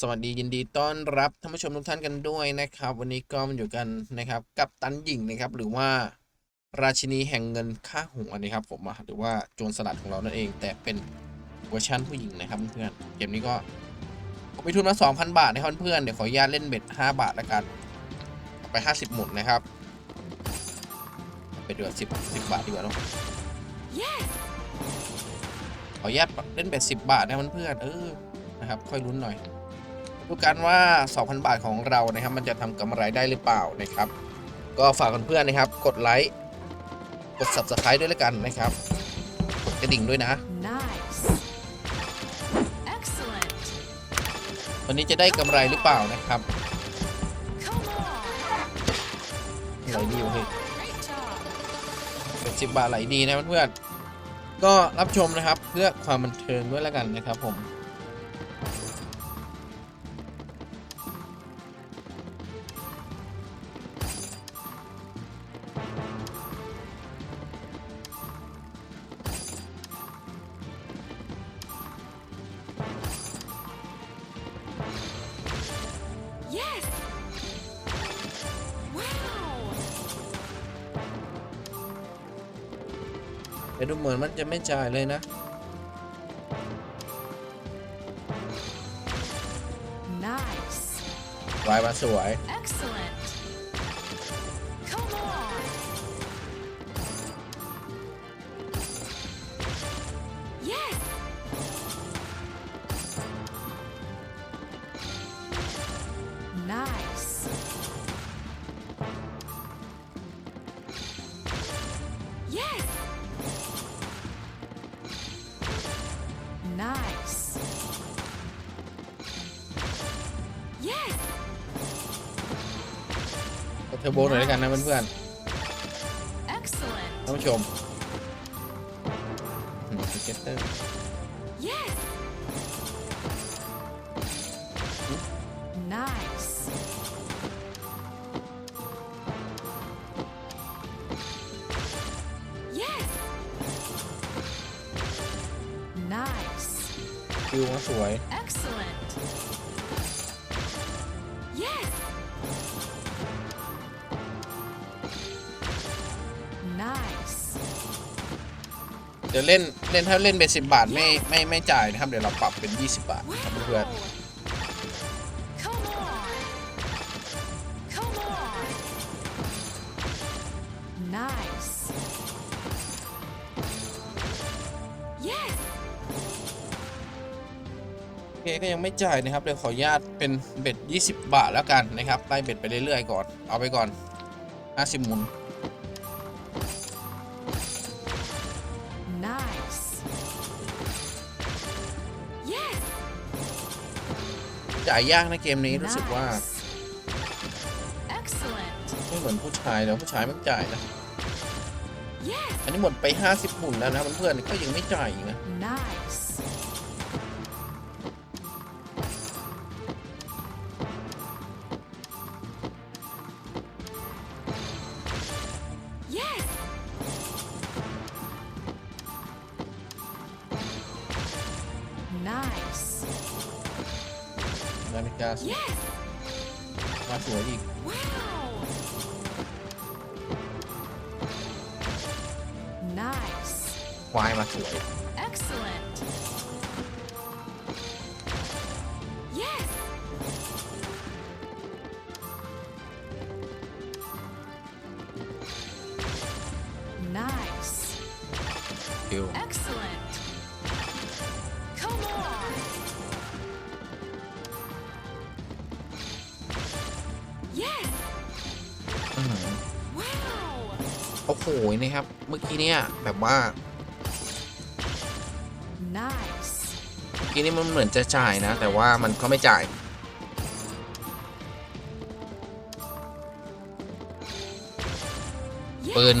สวัสดียินดีต้อนรับท่านผู้ชมทุกท่านกันด้วยนะครับ วันนี้ก็มาอยู่กันนะครับ กับตันหญิงนะครับ หรือว่าราชินีแห่งเงินค่าหัวนะครับ ผมอะหรือว่าโจรสลัดของเรานั่นเอง แต่เป็นเวอร์ชันผู้หญิงนะครับเพื่อนๆเกมนี้ก็ผมมีทุนมา2,000 บาทนะครับเพื่อนๆเดี๋ยวขออนุญาตเล่นเบ็ด5บาทแล้วกันเอาไป 50 หมุนนะครับไปเดือด10 10บาทดีกว่าเนาะ Yes! ขออนุญาตเล่นเบ็ด10บาทนะเพื่อนๆเออนะครับ ค่อยลุ้นหน่อย ดูกันว่า 2,000 บาทของเรานะครับ มันจะทำกำไรได้หรือเปล่านะครับ ก็ฝากเพื่อนๆนะครับ กดไลค์ กด subscribe ด้วยแล้วกันนะครับ กดกระดิ่งด้วยนะ Nice! Excellent! วันนี้จะได้กำไรหรือเปล่านะครับ Come on! ไหลดีวะเฮ้ย Great job! เป็นสิบบาทไหลดีนะเพื่อนๆก็รับชมนะครับเพื่อความบันเทิงด้วยแล้วกันนะครับผม Yes! Wow! แต่ดูเหมือนมันจะไม่จ่ายเลยนะ Nice! วายมาสวย Excellent! Nice! Yes! Nice! Yes! กดเทอร์โบหน่อยแล้วกันนะเพื่อน Excellent! ๆท่านผู้ชมสเก็ตเตอร์ Yes! Nice! คิวมาสวย Excellent! Yes! Nice! เดี๋ยวเล่นเล่นถ้าเล่นเป็นสิบบาทไม่ไม่ไม่จ่ายนะครับ เดี๋ยวเราปรับเป็น20บาทครับเพื่อน Wow! ก็ยังไม่จ่ายนะครับเดี๋ยวขออนุญาตเป็นเบ็ด 20 บาทแล้วกันนะครับไล่เบ็ดไปเรื่อยๆก่อนเอาไปก่อน 50หมุน Nice! Yes! จ่ายยากนะเกมนี้รู้สึกว่า Nice. Excellent! ไม่เหมือนผู้ชายแล้วผู้ชายมันจ่ายนะ Yes! อันนี้หมดไป 50หมุนแล้วนะเพื่อนๆก็ยังไม่จ่ายอีกนะ Nice! นาฬิกาสวย Yes! มาสวยอีก Wow! Nice! ควายมาสวย Excellent! Yes! Nice! คิว Excellent! โอ้โหนะครับ เมื่อกี้เนี่ยแบบว่า Nice! เมื่อกี้นี่มันเหมือนจะจ่ายนะ แต่ว่ามันก็ไม่จ่าย Yes! ปืน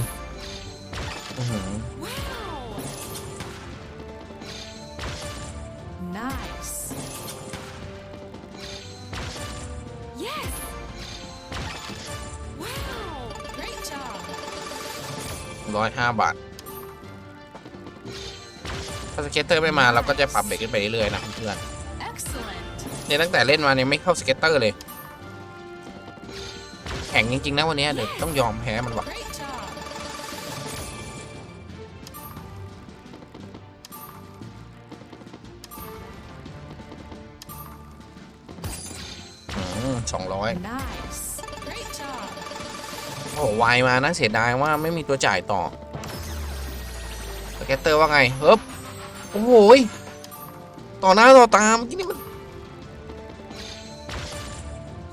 ร้อยห้าบาท ถ้าสเก็ตเตอร์ไม่มาเราก็จะปรับเบรกขึ้นไปเรื่อยๆนะเพื่อน Excellent! เนี่ยตั้งแต่เล่นมาเนี่ยไม่เข้าสเก็ตเตอร์เลย แข่งจริงๆนะวันเนี้ยเดี๋ยวต้องยอมแพ้มันว่ะ Great job. สองร้อย Nice. Great job. โอ้โหไวมานะเสียดายว่าไม่มีตัวจ่ายต่อสเก็ตเตอร์ว่าไงเฮ้บโอ้โหยต่อหน้าต่อตาเมื่อกี้นี่มัน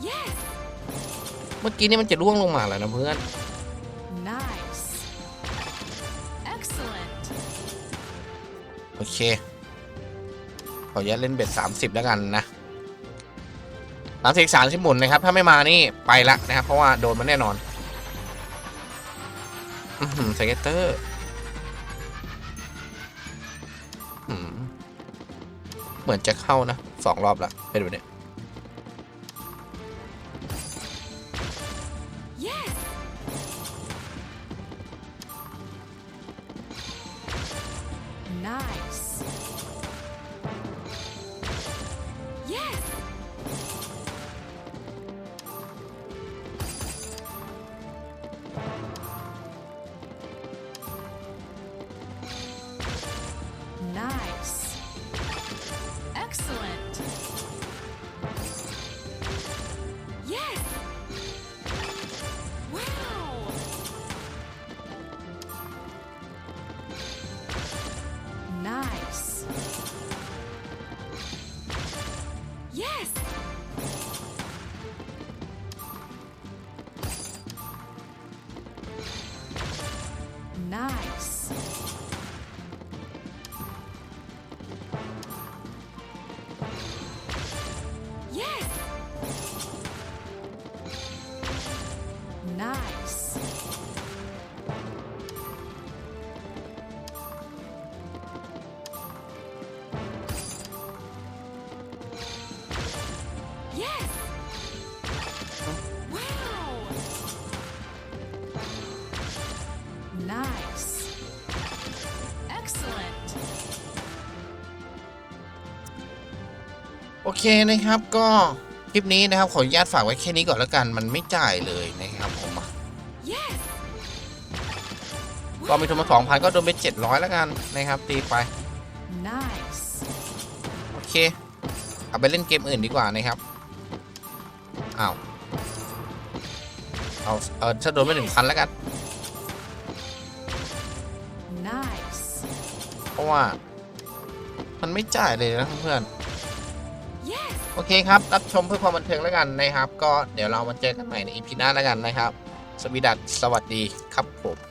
Yes. เมื่อกี้นี่มันจะร่วงลงมาแล้วนะเพื่อน Nice. Excellent. โอเคขออนุญาตเล่นเบ็ดสามสิบแล้วกันนะสามสิบสามสิบหมุนนะครับ ถ้าไม่มานี่ไปละนะครับ เพราะว่าโดนมันแน่นอน อืมสเก็ตเตอร์อืมเหมือนจะเข้านะสองรอบละไป็นแบบนี้ Yes. Nice. เคนะครับก็คลิปนี้นะครับขออนุญาตฝากไว้แค่นี้ก่อนแล้วกัน มันไม่จ่ายเลยนะครับผมก็มีทุนมาสองพันก็โดนไปเจ็ดร้อยแล้วกันนะครับ ตีไป Nice. โอเค เอาไปเล่นเกมอื่นดีกว่านะครับอ้าวเอาเออถ้าโดนไปหนึ่งพันแล้วกัน Nice. เพราะว่า มันไม่จ่ายเลยนะเพื่อน โอเคครับ รับชมเพื่อความบันเทิงแล้วกันนะครับ ก็เดี๋ยวเรามาเจอกันใหม่ในอีพีหน้าแล้วกันนะครับ สวีดัสสวัสดีครับผม